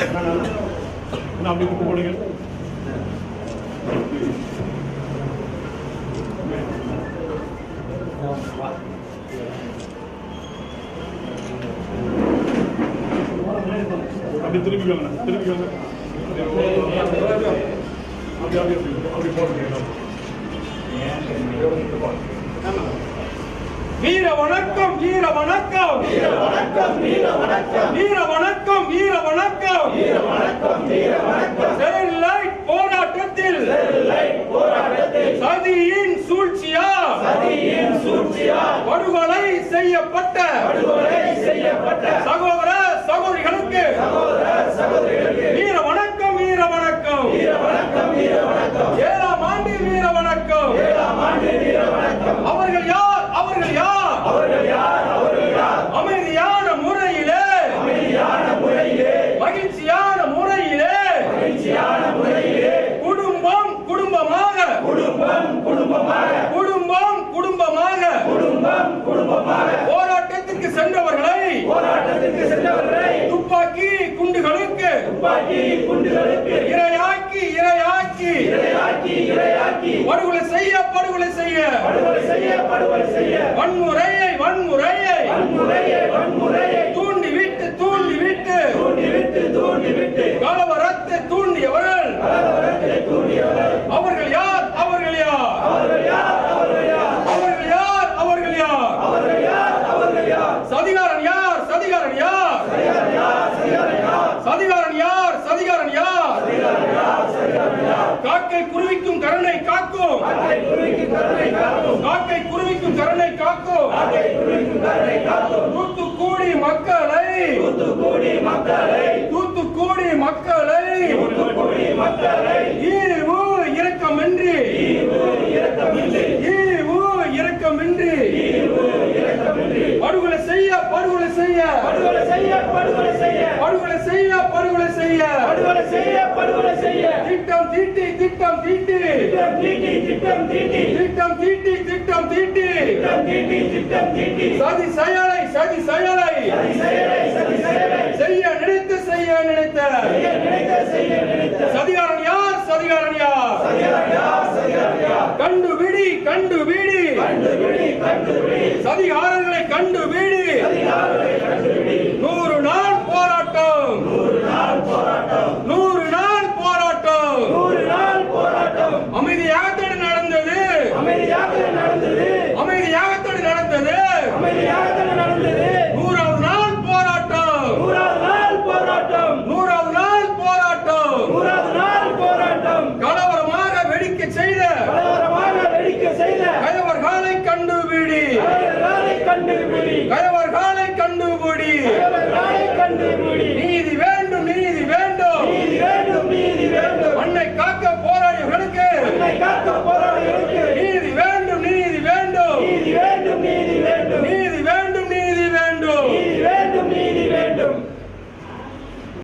என்ன அப்படி கூப்பிட்டு போடுங்க அப்படி திரும்பி வாங்க திரும்பி வாங்க அப்படி அப்படி அப்படி அப்படி போடுங்க வீர வணக்கம் வீர வணக்கம். வீர வணக்கம் வீர வணக்கம். வீர வணக்கம் வீர வணக்கம். வீர வணக்கம் வீர வணக்கம். ஸ்டெர்லைட் போராட்டத்தில். ஸ்டெர்லைட் போராட்டத்தில். சதியின் சூழ்ச்சியா? சதியின் சூழ்ச்சியா? படுகொலை செய்யப்பட்ட. படுகொலை செய்யப்பட்ட. சகோதர சகோதரிகளுக்கு சகோதர சகோதரிகளுக்கு வீர வணக்கம் வீர வணக்கம் வீர வணக்கம் வீர வணக்கம் ஏழாம் ஆண்டு வீர வணக்கம் ஏழாம் ஆண்டு வீர வணக்கம் அவர்கள் யார் அவர்கள் யார் அவர்கள் யார் அவர்கள் யார் அமைதியான முறையிலே அமைதியான முறையிலே மகிழ்ச்சியான முறையிலே மகிழ்ச்சியான முறையிலே குடும்பம் குடும்பமாக குடும்பம் குடும்பமாக குடும்பம் குடும்பமாக குடும்பம் குடும்பமாக போராட்டத்திற்கு சென்றவர்களை போராட்டத்திற்கு சென்றவர்களை துப்பாக்கி குண்டுகளுக்கு துப்பாக்கி குண்டுகளுக்கு இரையாக்கி இரையாக்கி. இரையாக்கி இரையாக்கி. படுகொலை செய்ய படுகொலை செய்ய. படுகொலை செய்ய படுகொலை செய்ய. வன்முறையை வன்முறையை வன்முறையை. வன்முறையை சதிகாரன் யார்? சதிகாரன் யார்? காக்கை குருவிக்கும் கருணை காக்கும். காக்கை குருவிக்கும் கருணை காக்கும். தூத்துக்குடி மக்களை. தூத்துக்குடி மக்களை. தூத்துக்குடி மக்களை ஈவு இரக்கமின்றி. ஈவு இரக்கமின்றி. படுகொலை செய்ய படுகொலை செய்ய. தீட்டி திட்டம் தீட்டி. திட்டம் தீட்டி திட்டம் தீட்டி. திட்டம் தீட்டி திட்டம் தீட்டி. திட்டம் தீட்டி திட்டம் தீட்டி. சதி செயலை சதி செயலை. செய்ய நினைத்து செய்ய நினைத்த. சதிகாரன் யார்? சதிகாரன் யார்? கண்டு விடி கண்டு விடி. விடி கண்டு விடி. கணவர்களை கண்டுபிடி.